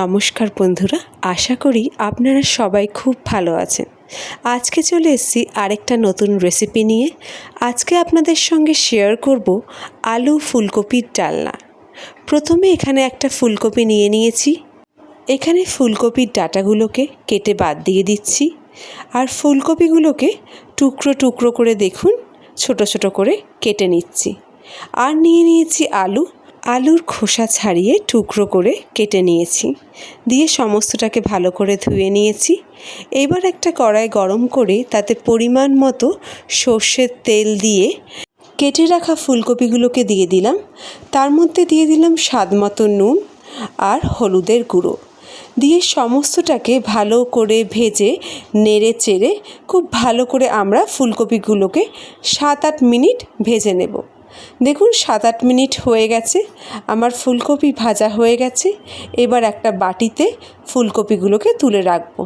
নমস্কার বন্ধুরা, আশা করি আপনারা সবাই খুব ভালো আছেন। আজকে চলে এসেছি আরেকটা নতুন রেসিপি নিয়ে। আজকে আপনাদের সঙ্গে শেয়ার করব আলু ফুলকপির ডালনা। প্রথমে এখানে একটা ফুলকপি নিয়ে নিয়েছি। এখানে ফুলকপির ডাটাগুলোকে কেটে বাদ দিয়ে দিচ্ছি। আর ফুলকপিগুলোকে টুকরো টুকরো করে দেখুন, ছোট ছোট করে কেটে নিচ্ছি। আর নিয়ে নিয়েছি আলু আলুর খোসা ছাড়িয়ে টুকরো করে কেটে নিয়েছি। দিয়ে সমস্তটাকে ভালো করে ধুয়ে নিয়েছি। এবার একটা কড়াই গরম করে তাতে পরিমাণ মতো সর্ষের তেল দিয়ে কেটে রাখা ফুলকপিগুলোকে দিয়ে দিলাম। তার মধ্যে দিয়ে দিলাম স্বাদ মতো নুন আর হলুদের গুঁড়ো। দিয়ে সমস্তটাকে ভালো করে ভেজে, নেড়ে চেড়ে খুব ভালো করে আমরা ফুলকপিগুলোকে সাত আট মিনিট ভেজে নেব। দেখুন সাত আট মিনিট হয়ে গেছে, আমার ফুলকপি ভাজা হয়ে গেছে, এবার একটা বাটিতে ফুলকপিগুলোকে তুলে রাখব।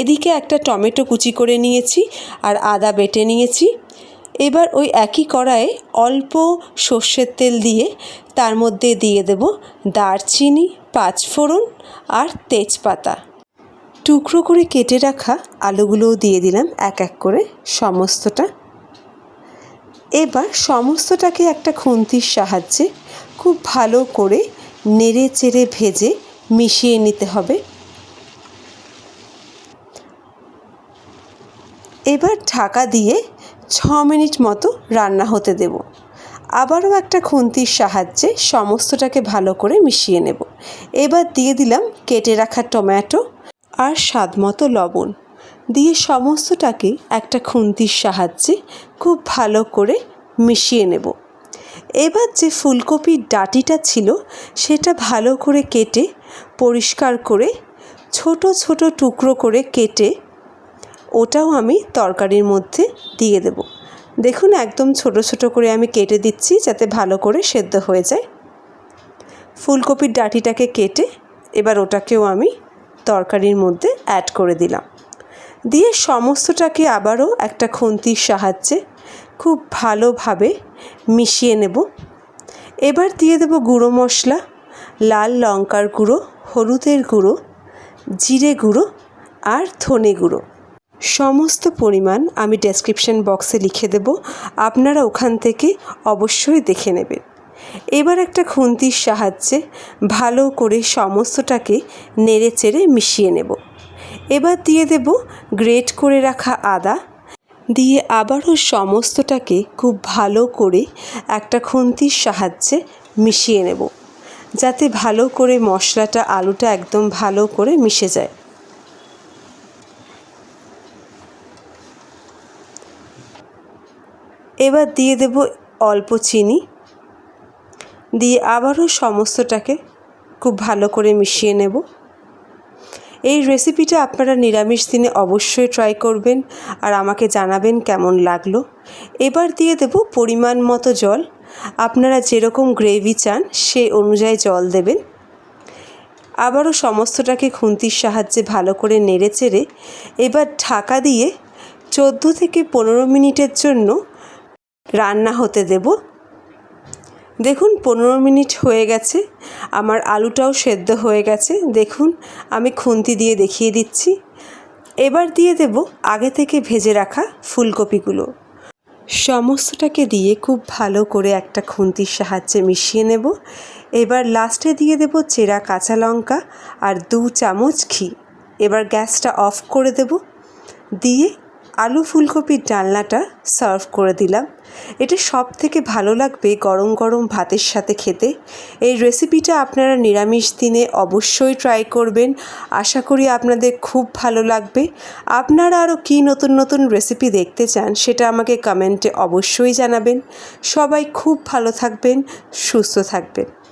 এদিকে একটা টমেটো কুচি করে নিয়েছি আর আদা বেটে নিয়েছি। এবার ওই একই কড়াইয়ে অল্প সর্ষের তেল দিয়ে তার মধ্যে দিয়ে দেব দারচিনি, পাঁচফোড়ন আর তেজপাতা। টুকরো করে কেটে রাখা আলুগুলোও দিয়ে দিলাম এক এক করে, সমস্তটা এবার সমস্তটাকে একটা খুন্তির সাহায্যে খুব ভালো করে নেড়ে চেড়ে ভেজে মিশিয়ে নিতে হবে। এবার ঢাকা দিয়ে ছ মিনিট মতো রান্না হতে দেব। আবারও একটা খুন্তির সাহায্যে সমস্তটাকে ভালো করে মিশিয়ে নেব। এবার দিয়ে দিলাম কেটে রাখা টমেটো আর স্বাদ মতো লবণ। দিয়ে সমস্তটাকে একটা খুন্তির সাহায্যে খুব ভালো করে মিশিয়ে নেব। এবার যে ফুলকপির ডাটিটা ছিল, সেটা ভালো করে কেটে, পরিষ্কার করে, ছোট ছোট টুকরো করে কেটে, ওটাও আমি তরকারির মধ্যে দিয়ে দেব। দেখুন, একদম ছোট ছোট করে আমি কেটে দিচ্ছি যাতে ভালো করে সেদ্ধ হয়ে যায়। ফুলকপির ডাটিটাকে কেটে, এবার ওটাকেও আমি তরকারির মধ্যে অ্যাড করে দিলাম। দিয়ে সমস্তটাকে আবারও একটা খুন্তির সাহায্যে খুব ভালোভাবে মিশিয়ে নেব। এবার দিয়ে দেব গুঁড়ো মশলা, লাল লঙ্কার গুঁড়ো, হলুদের গুঁড়ো, জিরে গুঁড়ো আর ধনে গুঁড়ো। সমস্ত পরিমাণ আমি ডেসক্রিপশন বক্সে লিখে দেব, আপনারা ওখান থেকে অবশ্যই দেখে নেবেন। এবার একটা খুন্তির সাহায্যে ভালো করে সমস্তটাকে নেড়ে চেড়ে মিশিয়ে নেব। এবার দিয়ে দেব গ্রেট করে রাখা আদা। দিয়ে আবারও সমস্তটাকে খুব ভালো করে একটা খুন্তির সাহায্যে মিশিয়ে নেব, যাতে ভালো করে মশলাটা আলুটা একদম ভালো করে মিশে যায়। এবার দিয়ে দেব অল্প চিনি। দিয়ে আবারও সমস্তটাকে খুব ভালো করে মিশিয়ে নেব। এই রেসিপিটা আপনারা নিরামিষ দিনে অবশ্যই ট্রাই করবেন আর আমাকে জানাবেন কেমন লাগল। এবার দিয়ে দেব পরিমাণ মতো জল। আপনারা যেরকম গ্রেভি চান, সে অনুযায়ী জল দেবেন। আবারও সমস্তটাকে খুন্তির সাহায্যে ভালো করে নেড়ে চেড়ে এবার ঢাকা দিয়ে চোদ্দ থেকে পনেরো মিনিটের জন্য রান্না হতে দেব। দেখুন, পনেরো মিনিট হয়ে গেছে। আমার আলুটাও সেদ্ধ হয়ে গেছে। দেখুন, আমি খুন্তি দিয়ে দেখিয়ে দিচ্ছি। এবার দিয়ে দেব আগে থেকে ভেজে রাখা ফুলকপিগুলো। সমস্তটাকে দিয়ে খুব ভালো করে একটা খুন্তির সাহায্যে মিশিয়ে নেব। এবার লাস্টে দিয়ে দেব চেরা কাঁচা লঙ্কা আর দু চামচ ঘি। এবার গ্যাসটা অফ করে দেব। দিয়ে আলু ফুলকপির ডালনাটা সার্ভ করে দিলাম। এটা সব থেকে ভালো লাগবে গরম গরম ভাতের সাথে খেতে। এই রেসিপিটা আপনারা নিরামিষ দিনে অবশ্যই ট্রাই করবেন। আশা করি আপনাদের খুব ভালো লাগবে। আপনারা আরও কী নতুন নতুন রেসিপি দেখতে চান সেটা আমাকে কমেন্টে অবশ্যই জানাবেন। সবাই খুব ভালো থাকবেন, সুস্থ থাকবেন।